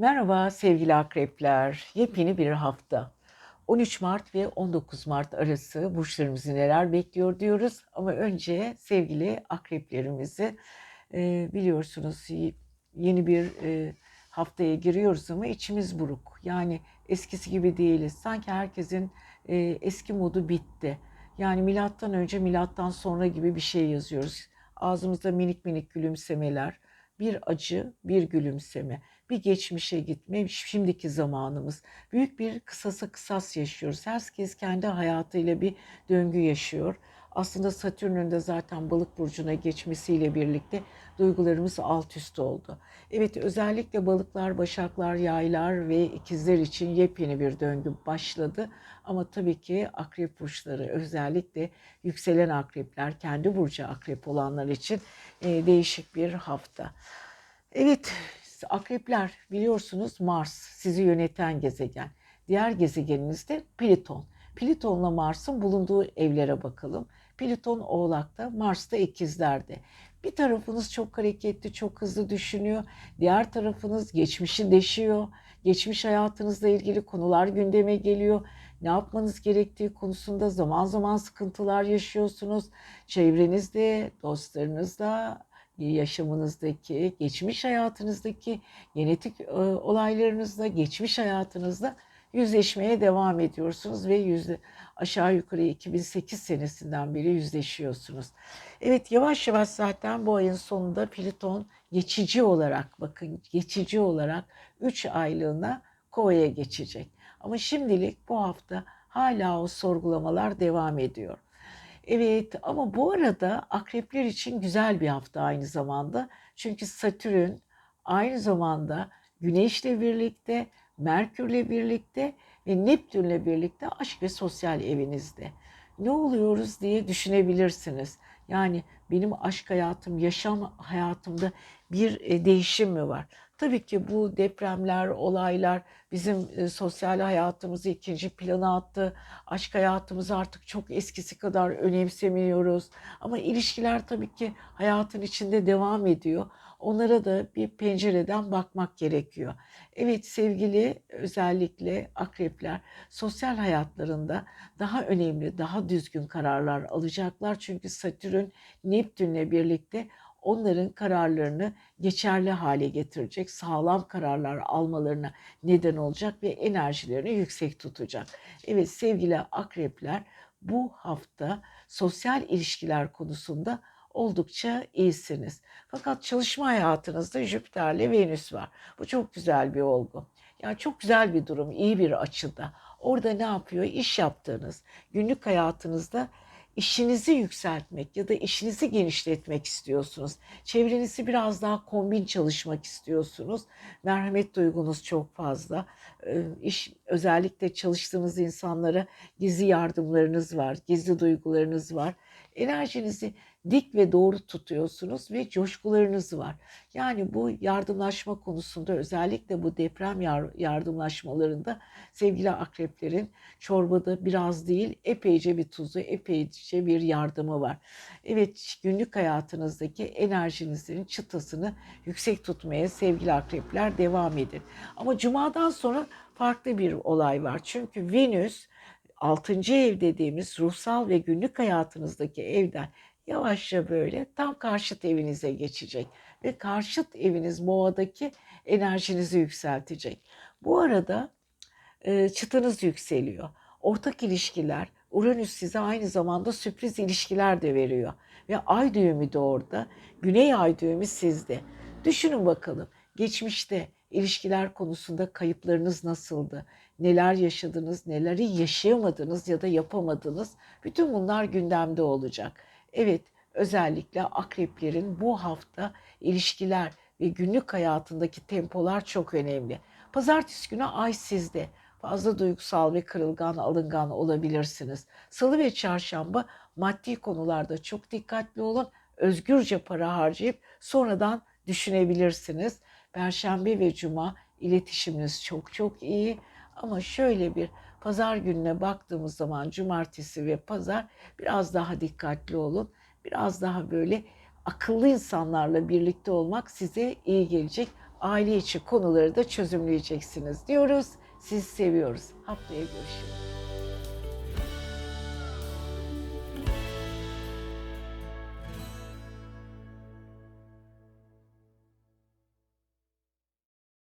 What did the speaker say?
Merhaba sevgili akrepler. Yepyeni bir hafta. 13 Mart ve 19 Mart arası burçlarımızı neler bekliyor diyoruz. Ama önce sevgili akreplerimizi e, biliyorsunuz yeni bir e, haftaya giriyoruz ama içimiz buruk. Yani eskisi gibi değiliz. Sanki herkesin e, eski modu bitti. Yani milattan önce milattan sonra gibi bir şey yazıyoruz. Ağzımızda minik minik gülümsemeler, bir acı, bir gülümseme bir geçmişe gitme, şimdiki zamanımız. Büyük bir kısasa kısas yaşıyoruz. Herkes kendi hayatıyla bir döngü yaşıyor. Aslında Satürn'ün de zaten balık burcuna geçmesiyle birlikte duygularımız alt üst oldu. Evet özellikle balıklar, başaklar, yaylar ve ikizler için yepyeni bir döngü başladı. Ama tabii ki akrep burçları özellikle yükselen akrepler, kendi burcu akrep olanlar için e, değişik bir hafta. Evet, akrepler biliyorsunuz Mars sizi yöneten gezegen. Diğer gezegeniniz de Plüton. Plüton'la Mars'ın bulunduğu evlere bakalım. Plüton Oğlak'ta, Mars da İkizler'de. Bir tarafınız çok hareketli, çok hızlı düşünüyor. Diğer tarafınız geçmişi deşiyor. Geçmiş hayatınızla ilgili konular gündeme geliyor. Ne yapmanız gerektiği konusunda zaman zaman sıkıntılar yaşıyorsunuz. Çevrenizde, dostlarınızla, yaşamınızdaki, geçmiş hayatınızdaki genetik e, olaylarınızla, geçmiş hayatınızda yüzleşmeye devam ediyorsunuz ve yüzde aşağı yukarı 2008 senesinden beri yüzleşiyorsunuz. Evet yavaş yavaş zaten bu ayın sonunda Plüton geçici olarak bakın geçici olarak 3 aylığına Kova'ya geçecek. Ama şimdilik bu hafta hala o sorgulamalar devam ediyor. Evet ama bu arada akrepler için güzel bir hafta aynı zamanda. Çünkü Satürn aynı zamanda Güneş'le birlikte, Merkür'le birlikte ve Neptün'le birlikte aşk ve sosyal evinizde. Ne oluyoruz diye düşünebilirsiniz. Yani benim aşk hayatım, yaşam hayatımda bir e, değişim mi var? Tabii ki bu depremler, olaylar bizim e, sosyal hayatımızı ikinci plana attı. Aşk hayatımızı artık çok eskisi kadar önemsemiyoruz. Ama ilişkiler tabii ki hayatın içinde devam ediyor. Onlara da bir pencereden bakmak gerekiyor. Evet sevgili özellikle akrepler sosyal hayatlarında daha önemli, daha düzgün kararlar alacaklar. Çünkü Satürn Neptün'le birlikte onların kararlarını geçerli hale getirecek, sağlam kararlar almalarına neden olacak ve enerjilerini yüksek tutacak. Evet sevgili akrepler bu hafta sosyal ilişkiler konusunda oldukça iyisiniz. Fakat çalışma hayatınızda Jüpiter'le Venüs var. Bu çok güzel bir olgu. Yani çok güzel bir durum, iyi bir açıda. Orada ne yapıyor? İş yaptığınız, günlük hayatınızda işinizi yükseltmek ya da işinizi genişletmek istiyorsunuz. Çevrenizi biraz daha kombin çalışmak istiyorsunuz. Merhamet duygunuz çok fazla. Ee, iş özellikle çalıştığınız insanlara gizli yardımlarınız var, gizli duygularınız var. Enerjinizi dik ve doğru tutuyorsunuz ve coşkularınız var. Yani bu yardımlaşma konusunda özellikle bu deprem yardımlaşmalarında sevgili akreplerin çorbada biraz değil epeyce bir tuzu, epeyce bir yardımı var. Evet günlük hayatınızdaki enerjinizin çıtasını yüksek tutmaya sevgili akrepler devam edin. Ama cumadan sonra farklı bir olay var. Çünkü Venüs 6. ev dediğimiz ruhsal ve günlük hayatınızdaki evden yavaşça böyle tam karşıt evinize geçecek ve karşıt eviniz boğadaki enerjinizi yükseltecek. Bu arada e, çıtanız yükseliyor. Ortak ilişkiler, Uranüs size aynı zamanda sürpriz ilişkiler de veriyor. Ve ay düğümü de orada, güney ay düğümü sizde. Düşünün bakalım geçmişte ilişkiler konusunda kayıplarınız nasıldı? Neler yaşadınız, neleri yaşayamadınız ya da yapamadınız? Bütün bunlar gündemde olacak. Evet, özellikle akreplerin bu hafta ilişkiler ve günlük hayatındaki tempolar çok önemli. Pazartesi günü ay sizde. Fazla duygusal ve kırılgan, alıngan olabilirsiniz. Salı ve çarşamba maddi konularda çok dikkatli olun. Özgürce para harcayıp sonradan düşünebilirsiniz. Perşembe ve cuma iletişiminiz çok çok iyi. Ama şöyle bir pazar gününe baktığımız zaman cumartesi ve pazar biraz daha dikkatli olun. Biraz daha böyle akıllı insanlarla birlikte olmak size iyi gelecek. aile içi konuları da çözümleyeceksiniz diyoruz. Sizi seviyoruz. Haftaya görüşürüz.